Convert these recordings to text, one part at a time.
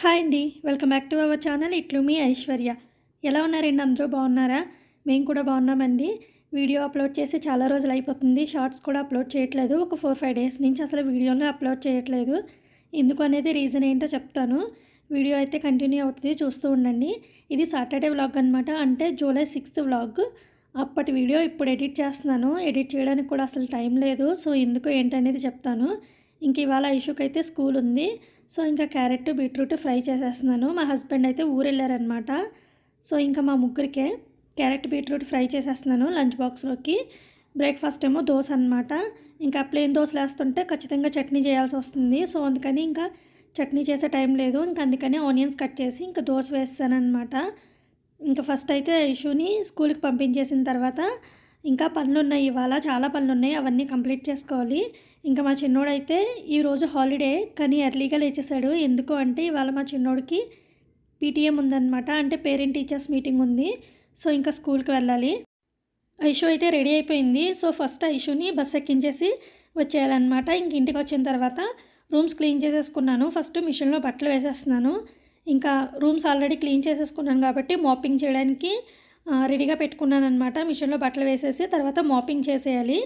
Hi అండి. Welcome back to our channel. ఇట్లు మీ ఐశ్వర్య. ఎలా ఉన్నారండి అందరూ బాగున్నారా? మేము కూడా బాగున్నామండి. వీడియో అప్లోడ్ చేసి చాలా రోజులు అయిపోతుంది. షార్ట్స్ కూడా అప్లోడ్ చేయట్లేదు. ఒక ఫోర్ ఫైవ్ డేస్ నుంచి అసలు వీడియోని అప్లోడ్ చేయట్లేదు. ఎందుకు అనేది రీజన్ ఏంటో చెప్తాను. వీడియో అయితే కంటిన్యూ అవుతుంది. చూస్తూ ఉండండి. ఇది సాటర్డే వ్లాగ్ అనమాట అంటే జూలై సిక్స్త్ వ్లాగ్. అప్పటి వీడియో ఇప్పుడు ఎడిట్ చేస్తున్నాను. ఎడిట్ చేయడానికి కూడా అసలు టైం లేదు. సో ఎందుకు ఏంటనేది చెప్తాను. ఇంక ఇవాళ ఇష్యూకి అయితే స్కూల్ ఉంది. సో ఇంకా క్యారెట్ బీట్రూట్ ఫ్రై చేసేస్తున్నాను. మా హస్బెండ్ అయితే ఊరు వెళ్ళారనమాట సో ఇంకా మా ముగ్గురికే క్యారెట్ బీట్రూట్ ఫ్రై చేసేస్తున్నాను లంచ్ బాక్స్లోకి. బ్రేక్ఫాస్ట్ ఏమో దోశ అనమాట ఇంకా ప్లేన్ దోశలు వేస్తుంటే ఖచ్చితంగా చట్నీ చేయాల్సి వస్తుంది. సో అందుకని ఇంకా చట్నీ చేసే టైం లేదు. ఇంకా అందుకని ఆనియన్స్ కట్ చేసి ఇంకా దోశ వేస్తానన్నమాట. ఇంకా ఫస్ట్ అయితే ఇష్యూని స్కూల్కి పంపించేసిన తర్వాత ఇంకా పనులు ఉన్నాయి ఇవాళ చాలా పనులు ఉన్నాయి అవన్నీ కంప్లీట్ చేసుకోవాలి. ఇంకా మా చిన్నోడైతే ఈరోజు హాలిడే కానీ ఎర్లీగా లేచేసాడు ఎందుకు అంటే ఇవాళ మా చిన్నోడికి పీటీఎం ఉందన్నమాట అంటే పేరెంట్ టీచర్స్ మీటింగ్ ఉంది. సో ఇంకా స్కూల్కి వెళ్ళాలి. ఐషు అయితే రెడీ అయిపోయింది. సో ఫస్ట్ ఐషుని బస్ ఎక్కించేసి వచ్చేయాలన్నమాట. ఇంక ఇంటికి వచ్చిన తర్వాత రూమ్స్ క్లీన్ చేసేసుకున్నాను. ఫస్ట్ మిషన్లో బట్టలు వేసేస్తున్నాను. ఇంకా రూమ్స్ ఆల్రెడీ క్లీన్ చేసేసుకున్నాను కాబట్టి మాపింగ్ చేయడానికి రెడీగా పెట్టుకున్నాను అనమాట మిషన్లో బట్టలు వేసేసి తర్వాత మాపింగ్ చేసేయాలి.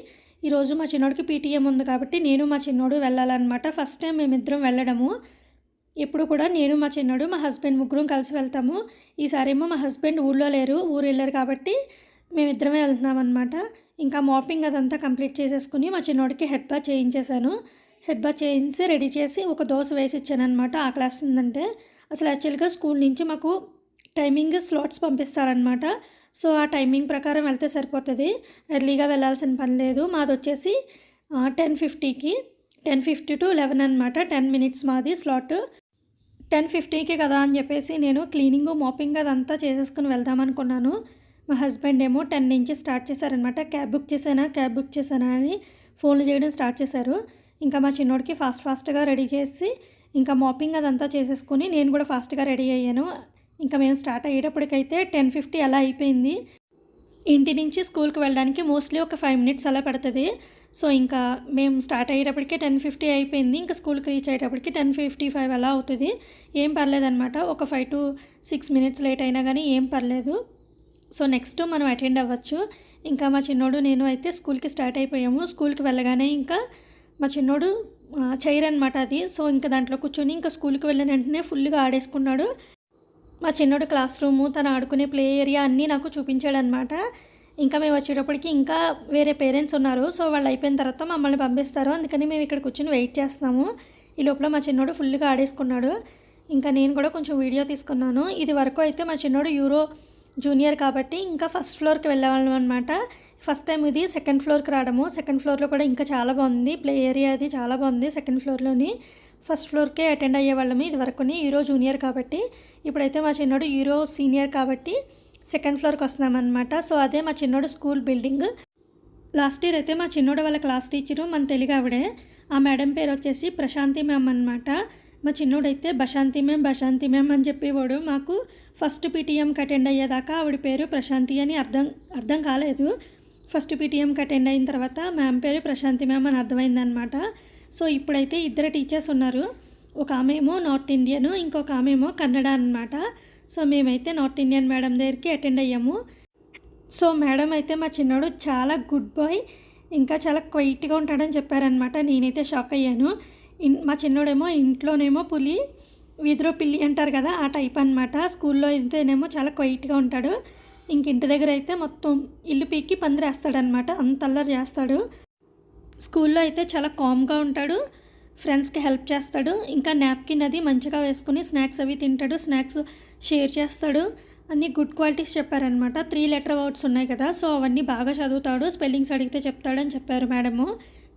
ఈరోజు మా చిన్నోడికి పీటీఎం ఉంది కాబట్టి నేను మా చిన్నోడు వెళ్ళాలన్నమాట. ఫస్ట్ టైం మేమిద్దరం వెళ్ళడము. ఎప్పుడు కూడా నేను మా చిన్నోడు మా హస్బెండ్ ముగ్గురం కలిసి వెళ్తాము. ఈసారేమో మా హస్బెండ్ ఊళ్ళో లేరు ఊరు వెళ్ళారు కాబట్టి మేమిద్దరమే వెళ్తున్నాం అనమాట ఇంకా మాపింగ్ అదంతా కంప్లీట్ చేసేసుకుని మా చిన్నోడికి హెడ్ బాత్ చేయించేశాను. హెడ్ బాత్ చేయించి రెడీ చేసి ఒక దోశ వేసి ఇచ్చాను అనమాట ఆ క్లాస్ ఉందంటే అసలు యాక్చువల్గా స్కూల్ నుంచి మాకు టైమింగ్ స్లాట్స్ పంపిస్తారనమాట సో ఆ టైమింగ్ ప్రకారం వెళ్తే సరిపోతుంది. ఎర్లీగా వెళ్ళాల్సిన పని లేదు. మాది వచ్చేసి టెన్ ఫిఫ్టీకి టెన్ ఫిఫ్టీ టు లెవెన్ అనమాట టెన్ మినిట్స్ మాది స్లాట్. టెన్ ఫిఫ్టీకి కదా అని చెప్పేసి నేను క్లీనింగ్ మాపింగ్ అదంతా చేసేసుకుని వెళ్దాం అనుకున్నాను మా హస్బెండ్ ఏమో టెన్ నుంచి స్టార్ట్ చేశారనమాట క్యాబ్ బుక్ చేశానా? క్యాబ్ బుక్ చేశానా అని ఫోన్లు చేయడం స్టార్ట్ చేశారు. ఇంకా మా చిన్నోడికి ఫాస్ట్ ఫాస్ట్గా రెడీ చేసి ఇంకా మాపింగ్ అదంతా చేసేసుకుని నేను కూడా ఫాస్ట్గా రెడీ అయ్యాను. ఇంకా మేము స్టార్ట్ అయ్యేటప్పటికైతే టెన్ ఫిఫ్టీ అలా అయిపోయింది. ఇంటి నుంచి స్కూల్కి వెళ్ళడానికి మోస్ట్లీ ఒక ఫైవ్ మినిట్స్ అలా పడుతుంది. సో ఇంకా మేము స్టార్ట్ అయ్యేటప్పటికే టెన్ ఫిఫ్టీ అయిపోయింది. ఇంకా స్కూల్కి రీచ్ అయ్యేటప్పటికి టెన్ ఫిఫ్టీ ఫైవ్ అలా అవుతుంది. ఏం పర్లేదన్నమాట. ఒక five to six minutes late అయినా కానీ ఏం పర్లేదు. సో నెక్స్ట్ మనం అటెండ్ అవ్వచ్చు. ఇంకా మా చిన్నోడు నేను అయితే స్కూల్కి స్టార్ట్ అయిపోయాము. స్కూల్కి వెళ్ళగానే ఇంకా మా చిన్నోడు చైర్ అనమాట అది. సో ఇంకా దాంట్లో కూర్చొని ఇంకా స్కూల్కి వెళ్ళిన వెంటనే ఫుల్గా ఆడేసుకున్నాడు. మా చిన్నోడు క్లాస్ రూము తను ఆడుకునే ప్లే ఏరియా అన్నీ నాకు చూపించాడనమాట ఇంకా మేము వచ్చేటప్పటికి ఇంకా వేరే పేరెంట్స్ ఉన్నారు. సో వాళ్ళు అయిపోయిన తర్వాత మమ్మల్ని పంపిస్తారు. అందుకని మేము ఇక్కడ కూర్చొని వెయిట్ చేస్తున్నాము. ఈ లోపల మా చిన్నోడు ఫుల్గా ఆడేసుకున్నాడు. ఇంకా నేను కూడా కొంచెం వీడియో తీసుకున్నాను. ఇది వరకు అయితే మా చిన్నోడు యూరో జూనియర్ కాబట్టి ఇంకా ఫస్ట్ ఫ్లోర్కి వెళ్ళేవాళ్ళం అనమాట ఫస్ట్ టైం ఇది సెకండ్ ఫ్లోర్కి రావడము. సెకండ్ ఫ్లోర్లో కూడా ఇంకా చాలా బాగుంది. ప్లే ఏరియా అది చాలా బాగుంది సెకండ్ ఫ్లోర్లోని. ఫస్ట్ ఫ్లోర్కే అటెండ్ అయ్యేవాళ్ళము ఇది వరకుని హీరో జూనియర్ కాబట్టి ఇప్పుడైతే మా చిన్నోడు హీరో సీనియర్ కాబట్టి సెకండ్ ఫ్లోర్కి వస్తున్నామన్నమాట. సో అదే మా చిన్నోడు స్కూల్ బిల్డింగ్. లాస్ట్ ఇయర్ అయితే మా చిన్నోడు వాళ్ళ క్లాస్ టీచరు మన తెలుగు ఆవిడే. ఆ మేడం పేరు వచ్చేసి ప్రశాంతి మ్యామ్ అనమాట మా చిన్నోడైతే బశాంతి మ్యామ్ బశాంతి మ్యామ్ అని చెప్పేవాడు. మాకు ఫస్ట్ పీటీఎంకి అటెండ్ అయ్యేదాకా ఆవిడ పేరు ప్రశాంతి అని అర్థం అర్థం కాలేదు. ఫస్ట్ పీటీఎంకి అటెండ్ అయిన తర్వాత మ్యామ్ పేరు ప్రశాంతి మ్యామ్ అని అర్థమైందనమాట సో ఇప్పుడైతే ఇద్దరు టీచర్స్ ఉన్నారు. ఒక ఆమె ఏమో నార్త్ ఇండియన్ ఇంకొక ఆమె ఏమో కన్నడ అనమాట సో మేమైతే నార్త్ ఇండియన్ మేడం దగ్గరికి అటెండ్ అయ్యాము. సో మేడం అయితే మా చిన్నోడు చాలా గుడ్ బాయ్ ఇంకా చాలా క్వైట్గా ఉంటాడని చెప్పారనమాట నేనైతే షాక్ అయ్యాను. ఇన్ మా చిన్నోడేమో ఇంట్లోనేమో పులి వీధిలో పిల్లి అంటారు కదా ఆ టైప్ అనమాట స్కూల్లో అయితేనేమో చాలా క్వైట్గా ఉంటాడు. ఇంక ఇంటి దగ్గర అయితే మొత్తం ఇల్లు పీకి పందిరేస్తాడనమాట అంత అల్లరి చేస్తాడు. స్కూల్లో అయితే చాలా కామ్గా ఉంటాడు. ఫ్రెండ్స్కి హెల్ప్ చేస్తాడు. ఇంకా నాప్కిన్ అది మంచిగా వేసుకుని స్నాక్స్ అవి తింటాడు. స్నాక్స్ షేర్ చేస్తాడు. అన్ని గుడ్ క్వాలిటీస్ చెప్పారనమాట త్రీ లెటర్ వర్డ్స్ ఉన్నాయి కదా సో అవన్నీ బాగా చదువుతాడు. స్పెల్లింగ్స్ అడిగితే చెప్తాడని చెప్పారు మేడము.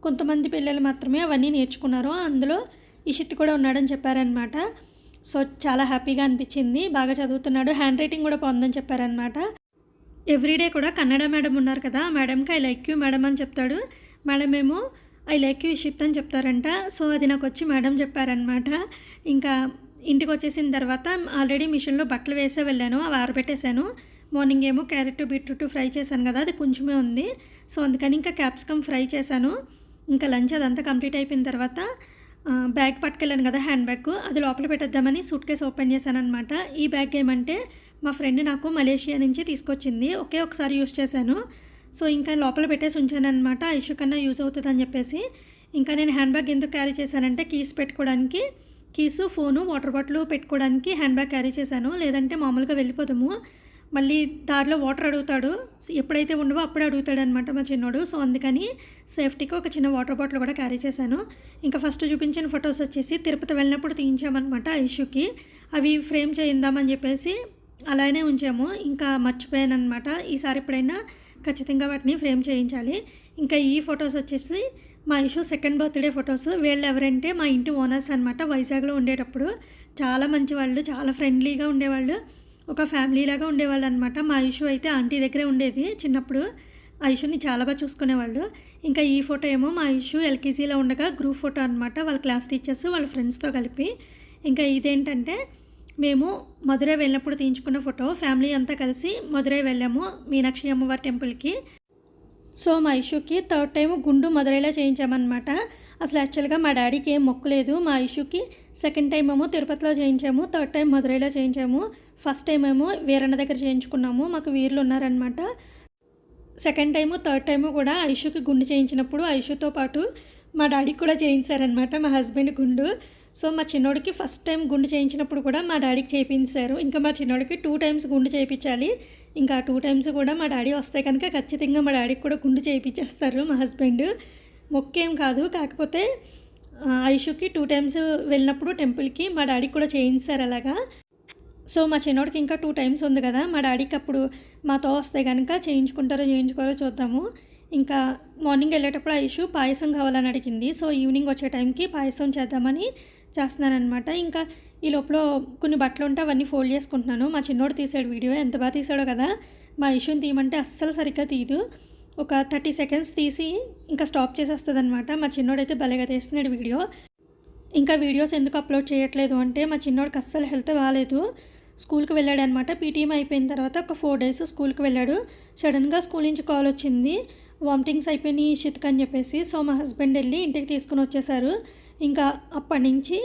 కొంతమంది పిల్లలు మాత్రమే అవన్నీ నేర్చుకున్నారు. అందులో ఇషిత్ కూడా ఉన్నాడని చెప్పారనమాట సో చాలా హ్యాపీగా అనిపించింది. బాగా చదువుతున్నాడు. హ్యాండ్ రైటింగ్ కూడా బాగుందని చెప్పారనమాట ఎవ్రీడే కూడా కన్నడ మేడం ఉన్నారు కదా మేడంకి ఐ లైక్ యూ మేడం అని చెప్తాడు. మేడం ఏమో ఐ లైక్ యూ ఇషిత్ అని చెప్తారంట. సో అది నాకు వచ్చి మేడం చెప్పారనమాట ఇంకా ఇంటికి వచ్చేసిన తర్వాత ఆల్రెడీ మిషన్లో బట్టలు వేసే వెళ్ళాను అవి ఆరబెట్టేశాను. మార్నింగ్ ఏమో క్యారెట్ బీట్రూట్ ఫ్రై చేశాను కదా అది కొంచెమే ఉంది. సో అందుకని ఇంకా క్యాప్సికమ్ ఫ్రై చేశాను. ఇంకా లంచ్ అదంతా కంప్లీట్ అయిపోయిన తర్వాత బ్యాగ్ పట్టుకెళ్ళాను కదా హ్యాండ్ బ్యాగ్ అది లోపల పెట్టేద్దామని సూట్ కేసు ఓపెన్ చేశాను అనమాట ఈ బ్యాగ్ ఏమంటే మా ఫ్రెండ్ నాకు మలేషియా నుంచి తీసుకొచ్చింది ఒకే ఒకసారి యూస్ చేశాను. సో ఇంకా లోపల పెట్టేసి ఉంచాను అనమాట ఐషు కన్నా యూజ్ అవుతుంది అని చెప్పేసి. ఇంకా నేను హ్యాండ్ బ్యాగ్ ఎందుకు క్యారీ చేశానంటే కీస్ పెట్టుకోవడానికి. కీసు ఫోను వాటర్ బాటిల్ పెట్టుకోవడానికి హ్యాండ్ బ్యాగ్ క్యారీ చేశాను. లేదంటే మామూలుగా వెళ్ళిపోదాము. మళ్ళీ దారిలో వాటర్ అడుగుతాడు. ఎప్పుడైతే ఉండవో అప్పుడే అడుగుతాడు అనమాట మా చిన్నోడు. సో అందుకని సేఫ్టీకి ఒక చిన్న వాటర్ బాటిల్ కూడా క్యారీ చేశాను. ఇంకా ఫస్ట్ చూపించిన ఫొటోస్ వచ్చేసి తిరుపతి వెళ్ళినప్పుడు తీయించామన్నమాట ఇష్యూకి. అవి ఫ్రేమ్ చేయిందామని చెప్పేసి అలానే ఉంచాము. ఇంకా మర్చిపోయాను అనమాట ఈసారి ఎప్పుడైనా ఖచ్చితంగా వాటిని ఫ్రేమ్ చేయించాలి. ఇంకా ఈ ఫొటోస్ వచ్చేసి మా ఇషు సెకండ్ బర్త్డే ఫొటోస్. వీళ్ళు ఎవరంటే మా ఇంటి ఓనర్స్ అనమాట వైజాగ్లో ఉండేటప్పుడు చాలా మంచి వాళ్ళు చాలా ఫ్రెండ్లీగా ఉండేవాళ్ళు. ఒక ఫ్యామిలీ లాగా ఉండేవాళ్ళు అనమాట మా ఇషు అయితే ఆంటీ దగ్గరే ఉండేది చిన్నప్పుడు. ఆ ఇషుని చాలా బాగా చూసుకునేవాళ్ళు. ఇంకా ఈ ఫోటో ఏమో మా ఇష్యూ ఎల్కేజీలో ఉండగా గ్రూప్ ఫోటో అనమాట వాళ్ళ క్లాస్ టీచర్స్ వాళ్ళ ఫ్రెండ్స్తో కలిపి. ఇంకా ఇదేంటంటే మేము మధురై వెళ్ళినప్పుడు తీయించుకున్న ఫోటో ఫ్యామిలీ అంతా కలిసి మధురై వెళ్ళాము మీనాక్షి అమ్మవారి టెంపుల్కి. సో మా ఇష్యూకి థర్డ్ టైం గుండు మధురైలో చేయించామన్నమాట. అసలు యాక్చువల్గా మా డాడీకి ఏం మొక్కలేదు మా ఇష్యూకి సెకండ్ టైం ఏమో తిరుపతిలో చేయించాము థర్డ్ టైం మధురైలో చేయించాము. ఫస్ట్ టైం ఏమో వీరన్న దగ్గర చేయించుకున్నాము మాకు వీరులు ఉన్నారనమాట సెకండ్ టైము థర్డ్ టైము కూడా ఐషుకి గుండు చేయించినప్పుడు ఐషుతో పాటు మా డాడీకి కూడా చేయించారనమాట మా హస్బెండ్ గుండు. సో మా చిన్నోడికి ఫస్ట్ టైం గుండు చేయించినప్పుడు కూడా మా డాడీకి చేయించారు. ఇంకా మా చిన్నోడికి టూ టైమ్స్ గుండు చేయించాలి. ఇంకా టూ టైమ్స్ కూడా మా డాడీ వస్తే కనుక ఖచ్చితంగా మా డాడీకి కూడా గుండు చేయించేస్తారు మా హస్బెండ్. మొక్కేం కాదు కాకపోతే ఐషుకి టూ టైమ్స్ వెళ్ళినప్పుడు టెంపుల్కి మా డాడీకి కూడా చేయించారు అలాగా. సో మా చిన్నోడికి ఇంకా టూ టైమ్స్ ఉంది కదా మా డాడీకి అప్పుడు మాతో వస్తే కనుక చేయించుకుంటారో చేయించుకోరో చూద్దాము. ఇంకా మార్నింగ్ వెళ్ళేటప్పుడు ఐషు పాయసం కావాలని అడిగింది. సో ఈవినింగ్ వచ్చే టైంకి పాయసం చేద్దామని చేస్తున్నానమాట ఇంకా ఈ లోపల కొన్ని బట్టలు ఉంటే అవన్నీ ఫోల్డ్ చేసుకుంటున్నాను. మా చిన్నోడు తీసాడు వీడియో. ఎంత బాగా తీసాడో కదా. మా ఇష్యూని తీయమంటే అస్సలు సరిగ్గా తీయదు. ఒక థర్టీ సెకండ్స్ తీసి ఇంకా స్టాప్ చేసేస్తుంది అనమాట మా చిన్నోడైతే భలేగా తీస్తున్నాడు వీడియో. ఇంకా వీడియోస్ ఎందుకు అప్లోడ్ చేయట్లేదు అంటే మా చిన్నోడికి అస్సలు హెల్త్ బాగాలేదు. స్కూల్కి వెళ్ళాడు అనమాట పీటీఎం అయిపోయిన తర్వాత ఒక ఫోర్ డేస్ స్కూల్కి వెళ్ళాడు. సడన్గా స్కూల్ నుంచి కాల్ వచ్చింది. వామిటింగ్స్ అయిపోయినాయి షిత్క్ అని చెప్పేసి. సో మా హస్బెండ్ వెళ్ళి ఇంటికి తీసుకుని వచ్చేసారు. ఇంకా అప్పటి నుంచి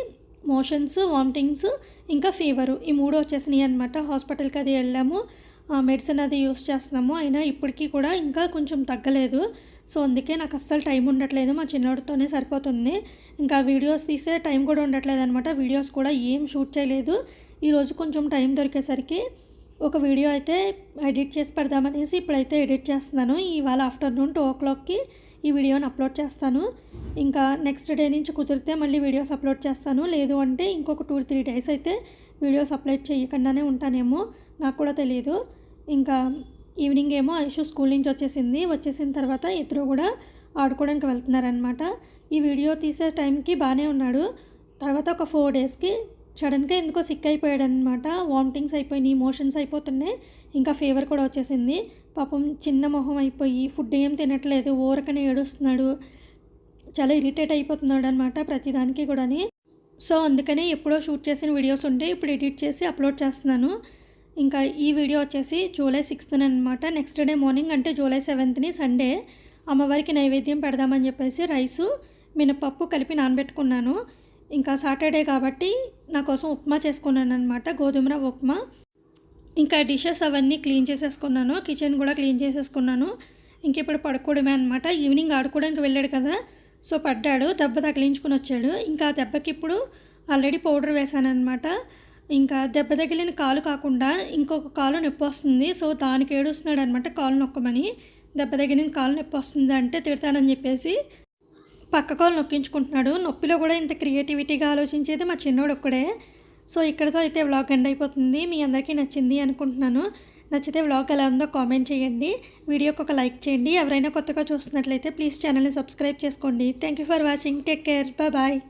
మోషన్స్ వామిటింగ్స్ ఇంకా ఫీవరు ఈ మూడు వచ్చేసినాయి అనమాట హాస్పిటల్కి అది వెళ్ళాము. మెడిసిన్ అది యూస్ చేస్తున్నాము. అయినా ఇప్పటికీ కూడా ఇంకా కొంచెం తగ్గలేదు. సో అందుకే నాకు అస్సలు టైం ఉండట్లేదు. మా చిన్నోడితోనే సరిపోతుంది. ఇంకా వీడియోస్ తీసే టైం కూడా ఉండట్లేదు అనమాట వీడియోస్ కూడా ఏం షూట్ చేయలేదు. ఈరోజు కొంచెం టైం దొరికేసరికి ఒక వీడియో అయితే ఎడిట్ చేసి పెడదామనేసి ఇప్పుడైతే ఎడిట్ చేస్తున్నాను. ఇవాళ ఆఫ్టర్నూన్ టూ ఓ క్లాక్కి ఈ వీడియోని అప్లోడ్ చేస్తాను. ఇంకా నెక్స్ట్ డే నుంచి కుదిరితే మళ్ళీ వీడియోస్ అప్లోడ్ చేస్తాను. లేదు అంటే ఇంకొక టూ త్రీ డేస్ అయితే వీడియోస్ అప్లోడ్ చేయకుండానే ఉంటానేమో నాకు కూడా తెలియదు ఇంకా ఈవినింగ్ ఏమో ఐషు స్కూల్ నుంచి వచ్చేసింది. వచ్చేసిన తర్వాత ఇద్దరు కూడా ఆడుకోవడానికి వెళ్తున్నారనమాట ఈ వీడియో తీసే టైంకి బాగానే ఉన్నాడు. తర్వాత ఒక ఫోర్ డేస్కి సడన్గా ఎందుకో సిక్ అయిపోయాడు అనమాట వామిటింగ్స్ అయిపోయినాయి మోషన్స్ అయిపోతున్నాయి ఇంకా ఫీవర్ కూడా వచ్చేసింది. పాపం చిన్న మొహం అయిపోయి ఫుడ్ ఏం తినట్లేదు ఊరకనే ఏడుస్తున్నాడు. చాలా ఇరిటేట్ అయిపోతున్నాడు అనమాట ప్రతిదానికి కూడాని. సో అందుకనే ఎప్పుడో షూట్ చేసిన వీడియోస్ ఉంటే ఇప్పుడు ఎడిట్ చేసి అప్లోడ్ చేస్తున్నాను. ఇంకా ఈ వీడియో వచ్చేసి జూలై సిక్స్త్ అనమాట నెక్స్ట్ డే మార్నింగ్ అంటే జూలై సెవెంత్ని సండే. అమ్మవారికి నైవేద్యం పెడదామని చెప్పేసి రైసు మినపప్పు కలిపి నానబెట్టుకున్నాను. ఇంకా సాటర్డే కాబట్టి నా కోసం ఉప్మా చేసుకున్నాను అనమాట గోధుమ రవ్వ ఉప్మా. ఇంకా డిషెస్ అవన్నీ క్లీన్ చేసేసుకున్నాను కిచెన్ కూడా క్లీన్ చేసేసుకున్నాను. ఇంక ఇప్పుడు పడుకోవడమే అనమాట ఈవినింగ్ ఆడుకోవడానికి వెళ్ళాడు కదా సో పడ్డాడు దెబ్బ తగిలించుకుని వచ్చాడు. ఇంకా ఆ దెబ్బకి ఇప్పుడు ఆల్రెడీ పౌడర్ వేసాను అనమాట ఇంకా దెబ్బ తగిలిన కాలు కాకుండా ఇంకొక కాలు నొప్పి వస్తుంది సో దానికి ఏడుస్తున్నాడు అనమాట కాలు నొక్కమని. దెబ్బ తగిలిన కాలు నొప్పి వస్తుంది అంటే తిడతానని చెప్పేసి పక్కకోలు నొక్కించుకుంటున్నాడు. నొప్పిలో కూడా ఇంత క్రియేటివిటీగా ఆలోచించేది మా చిన్నోడు ఒక్కడే. సో ఇక్కడితో అయితే వ్లాగ్ ఎండ్ అయిపోతుంది. మీ అందరికీ నచ్చింది అనుకుంటున్నాను. నచ్చితే వ్లాగ్ ఎలా ఉందో కామెంట్ చేయండి. వీడియోకి ఒక లైక్ చేయండి. ఎవరైనా కొత్తగా చూస్తున్నట్లయితే ప్లీజ్ ఛానల్ని సబ్స్క్రైబ్ చేసుకోండి. Thank you for watching. Take care. Bye.